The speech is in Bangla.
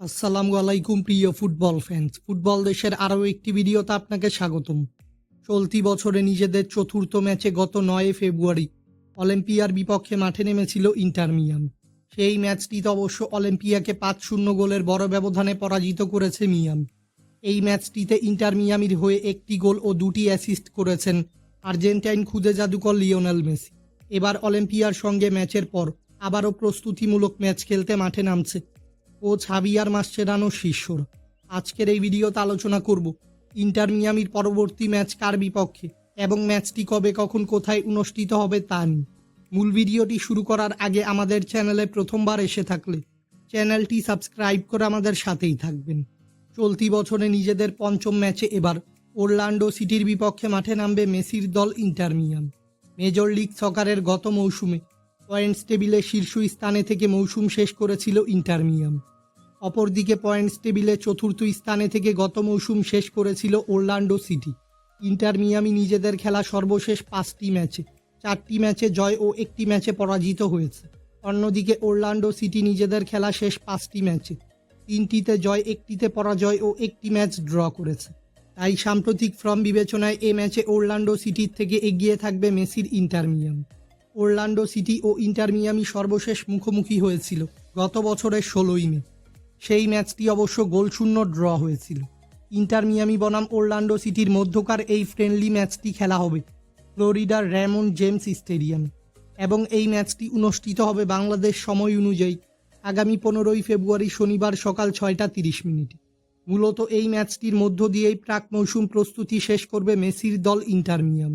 আসসালামু আলাইকুম, প্রিয় ফুটবল ফ্যান্স ফুটবল দেশের আরও একটি ভিডিওতে আপনাকে স্বাগতম। চলতি বছরে নিজেদের চতুর্থ ম্যাচে গত নয় ফেব্রুয়ারি অলিম্পিয়ার বিপক্ষে মাঠে নেমেছিল ইন্টার মিয়াম সেই ম্যাচটিতে অবশ্য অলিম্পিয়াকে পাঁচ শূন্য গোলের বড় ব্যবধানে পরাজিত করেছে মিয়াম এই ম্যাচটিতে ইন্টার মিয়ামির হয়ে একটি গোল ও দুটি অ্যাসিস্ট করেছেন আর্জেন্টাইন খুদে জাদুকর লিওনেল মেসি। এবার অলিম্পিয়ার সঙ্গে ম্যাচের পর আবারও প্রস্তুতিমূলক ম্যাচ খেলতে মাঠে নামছে ও ছাবিয়ার মাসচেরানো শিষ্যর। আজকের এই ভিডিওতে আলোচনা করব ইন্টার মিয়ামির পরবর্তী ম্যাচ কার বিপক্ষে এবং ম্যাচটি কবে, কখন, কোথায় অনুষ্ঠিত হবে তা নিয়ে। মূল ভিডিওটি শুরু করার আগে আমাদের চ্যানেলে প্রথমবার এসে থাকলে চ্যানেলটি সাবস্ক্রাইব করে আমাদের সাথেই থাকবেন। চলতি বছরে নিজেদের পঞ্চম ম্যাচে এবার ওরল্যান্ডো সিটির বিপক্ষে মাঠে নামবে মেসির দল ইন্টার মিয়াম। মেজর লিগ সকারের গত মৌসুমে পয়েন্টস টেবিলে শীর্ষ স্থানে থেকে মৌসুম শেষ করেছিল ইন্টারমিয়াম অপরদিকে পয়েন্টস টেবিলে চতুর্থ স্থানে থেকে গত মৌসুম শেষ করেছিল ওরল্যান্ডো সিটি। ইন্টার মিয়ামি নিজেদের খেলা সর্বশেষ পাঁচটি ম্যাচে, চারটি ম্যাচে জয় ও একটি ম্যাচে পরাজিত হয়েছে। অন্যদিকে ওরল্যান্ডো সিটি নিজেদের খেলা শেষ পাঁচটি ম্যাচে, তিনটিতে জয়, একটিতে পরাজয় ও একটি ম্যাচ ড্র করেছে। তাই সাম্প্রতিক ফর্ম বিবেচনায় এ ম্যাচে ওরল্যান্ডো সিটির থেকে এগিয়ে থাকবে মেসির ইন্টার মিয়াম। ওরল্যান্ডো সিটি ও ইন্টার মিয়ামি সর্বশেষ মুখোমুখি হয়েছিল গত বছরের ষোলোই মে। সেই ম্যাচটি অবশ্য গোলশূন্য ড্র হয়েছিল। ইন্টার মিয়ামি বনাম ওরল্যান্ডো সিটির মধ্যকার এই ফ্রেন্ডলি ম্যাচটি খেলা হবে ফ্লোরিডার র্যামন জেমস স্টেডিয়াম এবং এই ম্যাচটি অনুষ্ঠিত হবে বাংলাদেশ সময় অনুযায়ী আগামী পনেরোই ফেব্রুয়ারি শনিবার সকাল ছয়টা তিরিশ মিনিটে। মূলত এই ম্যাচটির মধ্য দিয়েই প্রাক মৌসুম প্রস্তুতি শেষ করবে মেসির দল ইন্টার মিয়াম।